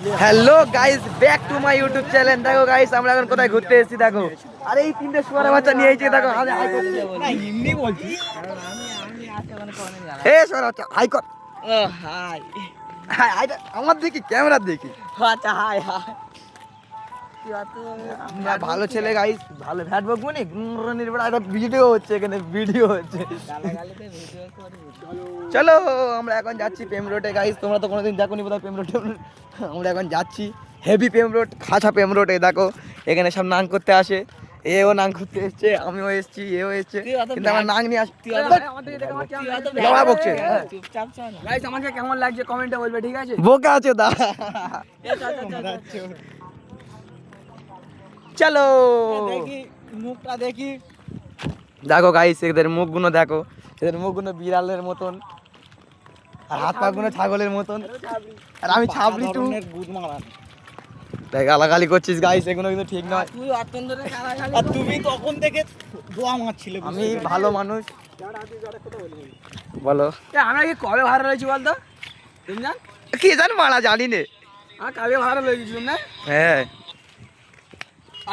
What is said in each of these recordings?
Hello guys back to my YouTube channel দেখো guys আমরা এখন কোথায় ঘুরতে এসেছি দেখো। আরে এই তিনটে শুয়ারা বাচ্চা নিয়ে এসেছি দেখো হাই হাই করছে এ শুয়ারা বাচ্চা হাই কর হাই হাই হাই আমার দেখি ক্যামেরা দেখি। আচ্ছা হাই হাই আমরা ভালো ছেলে গাইস ভালো ভ্যাট বকবো নি নির্ভর একটা ভিডিও হচ্ছে এখানে ভিডিও হচ্ছে। চলো আমরা এখন যাচ্ছি পেম রোডে গাইস তোমরা তো কোনোদিন দেখো নি বোধহয় পেম রোড আমরা এখন যাচ্ছি হেভি পেম রোড খাঁচা পেম রোড এই দেখো এখানে সব নাং করতে আসে। এও নাং করতে এসছে আমিও এসছি এও এসছে। কিন্তু আমার নাং নিয়ে আস তুই বাবা বকছে হ্যাঁ। চুপচাপ চল। গাইস আমাকে কেমন লাগছে? কমেন্টে বলবে ঠিক আছে? বোকা আছে দা এ চল। দেখি মুখটা দেখি। দেখো গাইস এদের মুখগুলো দেখো। এদের মুখগুলো বিড়ালের মতন আর হাত পা গুলো ছাগলের মতন। আর আমি ছাবলি টু গালাগালি করছিস গাইস এগুলো কিন্তু ঠিক নয়। তুই অত্যন্ত গালাগালি আর তুমি তখন থেকে দোয়া মারছিলে আমি ভালো মানুষ। বলো? এ, আমরা কি কবে ভাড়া রয়েছি বলতো? তুমি জান কি জান মারা জানি নে। হ্যাঁ কবে ভাড়া রয়ে গেছিলাম না? হ্যাঁ।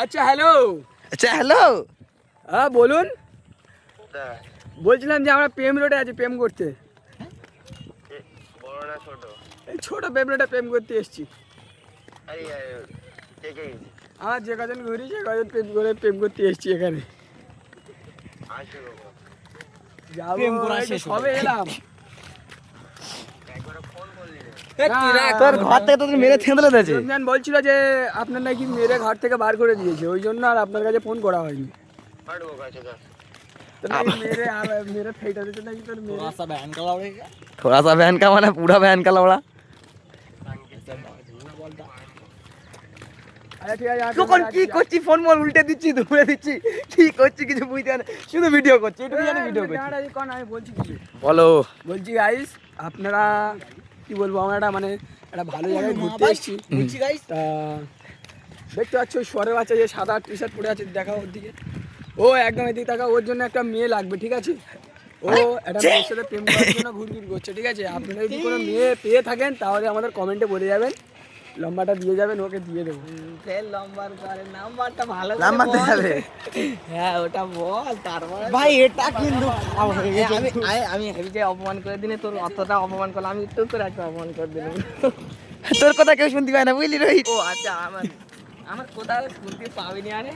আচ্ছা হ্যালো। আচ্ছা হ্যালো। হ্যাঁ বলুন। বলছিলাম যে আমরা প্রেম রোডে আছি প্রেম করতে। এই ছোট প্রেম রোডে প্রেম করতে এসেছি। আমার যে কজন ঘুরি সে কজন প্রেম করে প্রেম করতে এসেছি এখানে। যাব। সবে এলাম। তোর ঘর থেকে তোদের মেরে থেঁতলে দিয়েছে রমজান বলছিল যে আপনার নাকি মেরে ঘর থেকে বার করে দিয়েছে ওই জন্য আর আপনার কাছে ফোন করা হয়নি তো নাকি মেরে আর মেরে ফেটা দিতে নাকি তোর মেরে थोड़ा सा बहन का लौड़ेगा थोड़ा सा बहन का माना पूरा बहन का लौड़ा আরে ঠিক আছে আর তখন তোমরা কি রাখছি। করছি ফোন মন উল্টে দিচ্ছি দুপুরে দিচ্ছি কি করছি কিছু বুঝতে পারি না। শুধু ভিডিও করছি একটু জানি ভিডিও করছি দাঁড়া, এই কোন আমি বলছি কিছু বলো বলছি গাইস আপনারা কি বলব? আমরা একটা মানে একটা ভালো জায়গায় ঘুরতে এসেছি। বুঝছি গাইস তা দেখতে পাচ্ছ ওই সরে বাচ্চা যে সাদা টি শার্ট পরে আছে দেখা ওর দিকে। ও একদম এদিকে তাকা ওর জন্য একটা মেয়ে লাগবে ঠিক আছে? ও একটা মেয়ের সাথে প্রেম করার জন্য ঘুরঘুর করছে ঠিক আছে? আপনারা যদি কোনো মেয়ে পেয়ে থাকেন তাহলে আমাদের কমেন্টে বলে যাবেন। লম্বাটা দিয়ে যাবেন ওকে দিয়ে দেবো। ফের নাম্বার করে নাম্বারটা ভালো নাম্বার। দেখাবে হ্যাঁ ওটা বল তারপরে ভাই এটা কিন্তু হয়ে আমি আমি- আমি হেভি যে অপমান করে দিলে তোর অতটা অপমান করলাম আমি একটু করে একটা অপমান করে দিলাম। তোর কথা কেউ শুনতে পায় না বুঝলি রোহিত? ও আচ্ছা আমার আমার কোথাও শুনতে পাবিনি আরে।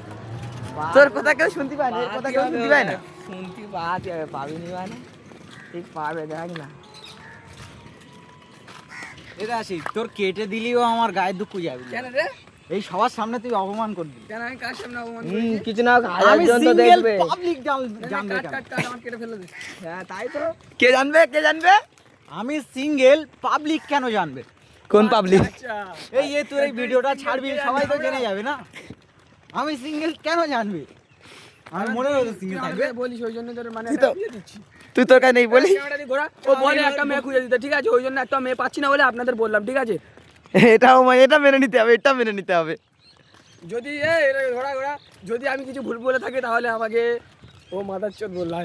তোর কথা কেউ শুনতে পায় না কথা কেউ শুনতে পায় না। শুনতে পাওয়া পাবিনি মানে। ঠিক পাবে দেখ না। এটা আসি তোর কেটে দিলিও আমার গায়ে দুঃখ যাবে কেন রে? এই সবার সামনে তুই অপমান করবি। কেন আমি কার সামনে অপমান কিছু না হাজার আমি জন তো সিঙ্গেল দেখবে। পাবলিক জানবে কাট, কেন? কাট, কাট, আমার কেটে ফেলে দে। হ্যাঁ তাই তো। কে জানবে কে জানবে? আমি সিঙ্গেল পাবলিক কেন জানবে? কোন পাবলিক আচ্ছা এই যে তুই এই ভিডিওটা ছাড়বি সবাই তো জেনে যাবে না। আমি সিঙ্গেল কেন জানবে? আমি মনে হলো সিঙ্গেল থাকবে। বলিস ওই জন্য তোর মানে দিচ্ছি। তুই তোর কাছে নেই বলি। ঘোরা। ও বলে একটা মেয়ে খুঁজে দিতে। ঠিক আছে ওই জন্য একটা মেয়ে পাচ্ছি না বলে আপনাদের বললাম ঠিক আছে? এটাও মা- এটা মেনে নিতে হবে এটা মেনে নিতে হবে। যদি এ ঘোড়া ঘোরা ঘোরা। যদি আমি কিছু ভুল বলে থাকি তাহলে আমাকে ও মাথার চোখ বললাম।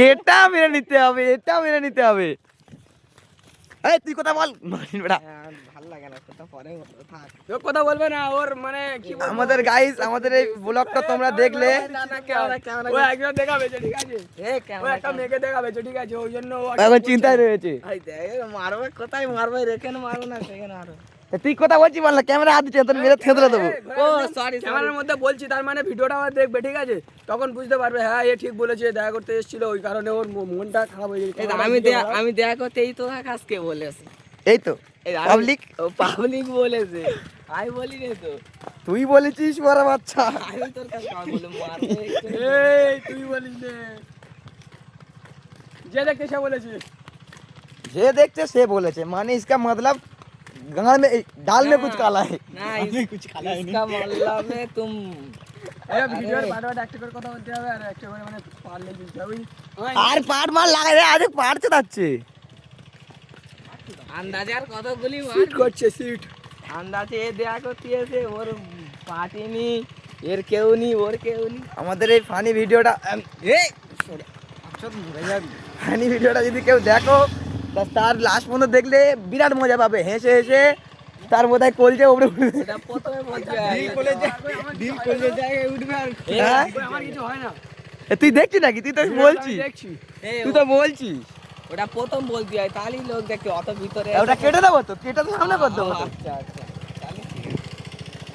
এটা মেনে নিতে হবে এটা মেনে নিতে হবে। এই তুই কথা বল। মারিন বেটা। হ্যাঁ, ভালো লাগে না কথা পরে থাক। ও কথা বলবে না ওর মানে কি আমাদের গাইস আমাদের এই ব্লগটা তোমরা দেখলে। ও একজন দেখাবে ঠিক আছে? এ, ক্যামেরা, একটা মেয়েকে দেখাবে ঠিক আছে ওই জন্য ও চিন্তায় রয়েছে। মারবে কোথায় মারবে রেখে মারবে না সেখানে মারো তা তুই কথা বলছি বললা ক্যামেরা হাত দিচ্ছে তোর মেরে থেতলে দেবো। ও সরি ক্যামেরার মধ্যে বলছি তার মানে ভিডিওটা আবার দেখবে ঠিক আছে? তখন বুঝতে পারবে হ্যাঁ এ ঠিক বলেছে দেখা করতে এসেছিল ওই কারণে ওর মনটা খারাপ হয়ে গেছে। আমি আমি দেখা করতে এই তো আজকে বলেছে। এই তো পাবলিক পাবলিক বলেছে। আমি বলি রে তো। তুই বলেছিস বড় বাচ্চা। আমি তোর কাছে এই তুই বলিস রে যে দেখতে সে বলেছে। যে দেখছে সে বলেছে। মানে ইসকা মতলব गांव में दाल में कुछ काला है না আমি কিছু খালাই নি इसका मतलब है तुम এই ভিডিওর পার্ট একটা করে কথা বলতে হবে আর একটা করে মানে পারলে বুঝতে হবে আর পাট মার লাগাই রে আজ পাট চাচ্ছে আন্দাজে আর কতগুলি মার সিট করছে সিট আন্দাজে এ দেখা করতে এসে ওর পাটিনি এর কেউ নি ওর কেউ নি আমাদের এই ফানি ভিডিওটা এই ফানি ভিডিওটা যদি কেউ দেখো তা তার লাস্ট পর্যন্ত দেখলে বিরাট মজা পাবে হেসে হেসে তার বোধহয় কলজে ওপরে হ্যাঁ? ওই আমার কিছু হয় না। এ, তুই দেখছিস নাকি? তুই তো আমি বলছিস। দেখছি। তুই তো বলছিস। ওটা প্রথম বলছি হয় তাহলেই লোক দেখে অত ভিতরে ওটা কেটে দেবো তো? কেটে তো সামনে করে দেবো তো? আচ্ছা আচ্ছা।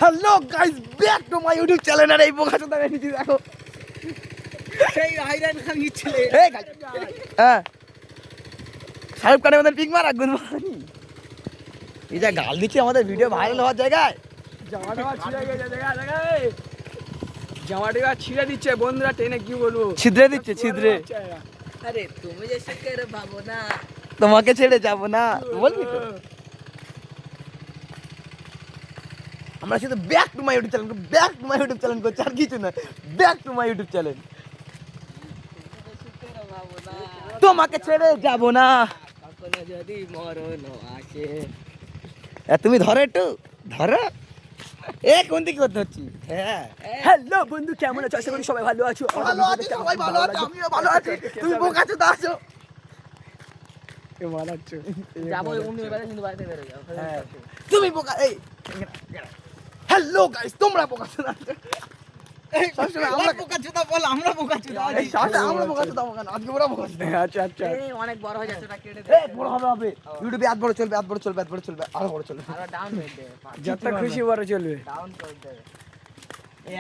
Hello guys back to my YouTube channel আর এই বোকা চোদা এনেছি দেখো সেই আইরন খান ছিলে হ্যাঁ। শাহরুখ খানের মতন পিক মারা গুড মর্নিং এই যা গাল দিচ্ছে আমাদের ভিডিও ভাইরাল হওয়ার জায়গায়। জামাটা ছিঁড়ে দিচ্ছে বন্ধুরা টেনে কি বলব? ছিদ্রে দিচ্ছে ছিদ্রে আরে তুমি যে ভাবো না তোমাকে ছেড়ে যাব না বলবি তো। আমরা শুধু back to my YouTube channel back to my YouTube channel করছি আর কিছু না back to my YouTube channel তোমাকে ছেড়ে যাব না। যদি মরণ আসে। তুমি ধরো একটু ধরো। এ কোন দিকে করতে হচ্ছি? হ্যাঁ। হ্যালো বন্ধু কেমন আছো? আশা করি সবাই ভালো আছো। ভালো আছি সবাই ভালো আছে? আমিও ভালো আছি। তুমি বোকা চোদা আছো? মারাচ্ছ যাব এবারে কিন্তু বাড়িতে বেরো যাও। তুমি বোকা এই হ্যালো গাইস তোমরা বোকা চোদা আছো? সবসময় আমরা বোকা চোদা বল আমরা বোকা চোদা। এই সাথে আমরা বোকা চোদা বোকা আজকে ওরা বোকা আচ্ছা আচ্ছা। এই অনেক বড় হয়ে যাচ্ছে ওটা কেটে দে বড় হবে হবে। ইউটিউবে এত বড় চলবে এত বড় চলবে এত বড় চলবে আরও বড় চলবে। আরও ডাউন হয়ে দেবে যত খুশি বড় চলবে। ডাউন করে দেবে।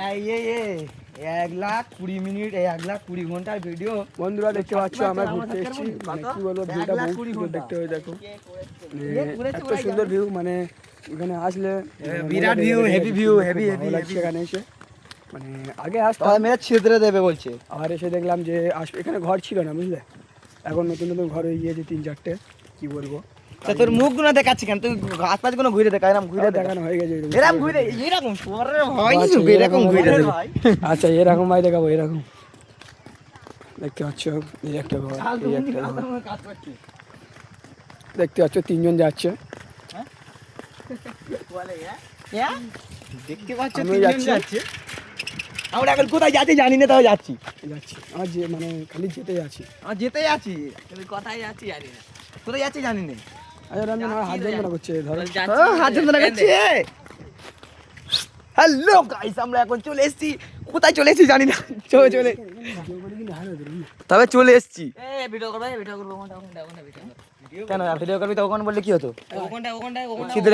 এই এই এই এক লাখ কুড়ি মিনিট এক লাখ কুড়ি ঘণ্টার ভিডিও বন্ধুরা দেখতে পাচ্ছ আমরা ঘুরতে এসেছি। মানে কি বলব ভিউটা বহুত সুন্দর দেখতে হয় দেখো। মানে এত সুন্দর ভিউ মানে এখানে আসলে মানে বিরাট view, খুব heavy, ভালো heavy, লাগছে এখানে এসে। মানে আগে আসতাম। মেরে ছিদ্রে দেবে বলছে। আর এসে দেখলাম যে আসবে এখানে ঘর ছিল না বুঝলে? এখন নতুন নতুন ঘর হয়ে গিয়েছে তিন চারটে কি বলব? তা তোর মুখগুলো দেখাচ্ছি কেন? তুই পাছগুলো ঘুরে দেখা এরকম ঘুরে ঘুরে দেখানো হয়ে গেছে এরকম। ঘুরে এরকম আচ্ছা, এরকম ঘুরে এরকম আচ্ছা এরকম ভাই দেখাবো এরকম। দেখতে পাচ্ছ এই একটা ঘর এই একটা ঘর। দেখতে পাচ্ছ তিনজন যাচ্ছে। হ্যাঁ? দেখতে পাচ্ছ তিনজন যাচ্ছি। আমরা এখন কোথায় যাচ্ছি জানি না তাও যাচ্ছি। যাচ্ছি। যে মানে খালি যেতে যাচ্ছি। আমরা যেতে যাচ্ছি? কোথায় যাচ্ছি জানি না। কোথায় যাচ্ছি জানি না। আচ্ছা আমার হাত যন্ত্রণা করছে ধরো। হাত যন্ত্রণা করছে। হ্যালো গাইস আমরা এখন চলে এসেছি। কোথায় চলে এসেছি জানি না। চলে চলে। তবে চলে এসেছি। ভিডিও করবে ভিডিও করবে। কেন ভিডিও করবি তখন বললে কি হতো?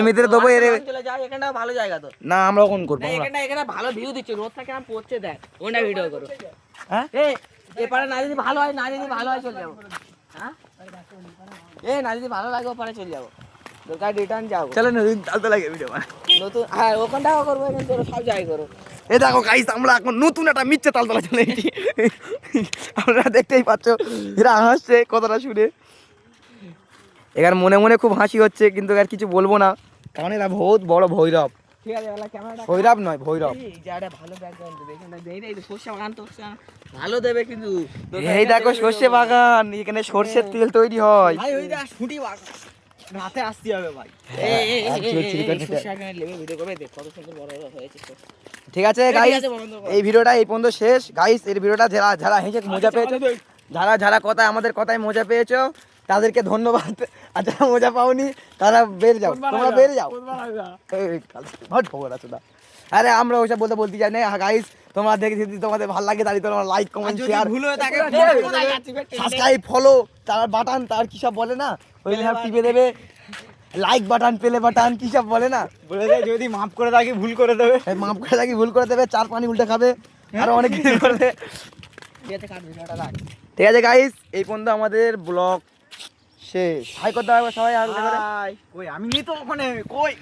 মিদ্রে দেবো এর চলে এখানটা ভালো জায়গা তো না আমরা ওখান করব এখানটা এখানে ভালো ভিউ দিচ্ছে পড়ছে দেখ। ওখানটা ভিডিও করো। হ্যাঁ? এ এপারে না যদি ভালো হয় না যদি ভালো হয় চলে যাব। হ্যাঁ? এ না যদি ভালো লাগে ওপারে চলে যাব। দরকার রিটার্ন যাব। চলো না চালতে লাগে ভিডিও নতুন হ্যাঁ ওখানটাও করব এখানে করো সব জায়গায় করো। এ দেখো গাইস আমরা এখন নতুন একটা মিচ্ছে তালতলা চলে এসেছি আপনারা দেখতেই পাচ্ছ এরা হাসছে কথাটা শুনে। এখানে মনে মনে খুব হাসি হচ্ছে কিন্তু আর কিছু বলব না। কারণ এরা বহুত বড় ভৈরব। ঠিক আছে ভৈরব নয় ভৈরব। এই ভালো দেবে এখানে। দেই এই সর্ষে বাগান তো সর্ষে বাগান। ভালো দেবে কিন্তু। এই দেখো সর্ষে বাগান এখানে সর্ষের তেল তৈরি হয়। রাতে আসতে হবে ভাই। ঠিক আছে গাইস। এই ভিডিওটা এই পর্যন্ত শেষ। গাইস এর ভিডিওটা যারা যারা হেসে মজা পেয়েছ যারা যারা কথায় আমাদের কথায় মজা পেয়েছ তাদেরকে ধন্যবাদ। আর যারা মজা পাওনি তারা বের যাও। তোমরা বের যাও ভাট খবর আছে না। আরে আমরা ওইসব বলতে বলতে চাই না। গাইস তোমরা দেখে যদি তোমাদের ভালো লাগে তাহলে তোমরা লাইক কমেন্ট শেয়ার ভুল হয়ে থাকে? সাবস্ক্রাইব ফলো তার বাটন তার কি সব বলে না? ওই সব টিপে দেবে। লাইক বাটন পেলে বাটন কি সব বলে না? বলে দেয় যদি মাফ করে থাকি ভুল করে দেবে। মাপ করে থাকি ভুল করে দেবে চার পানি উল্টে খাবে আরও অনেক কিছু করবে। ঠিক আছে গাইস এই পর্যন্ত আমাদের ব্লগ শেষ। হাই করতে হবে সবাই আর কই আমি নি তো ওখানে। কই?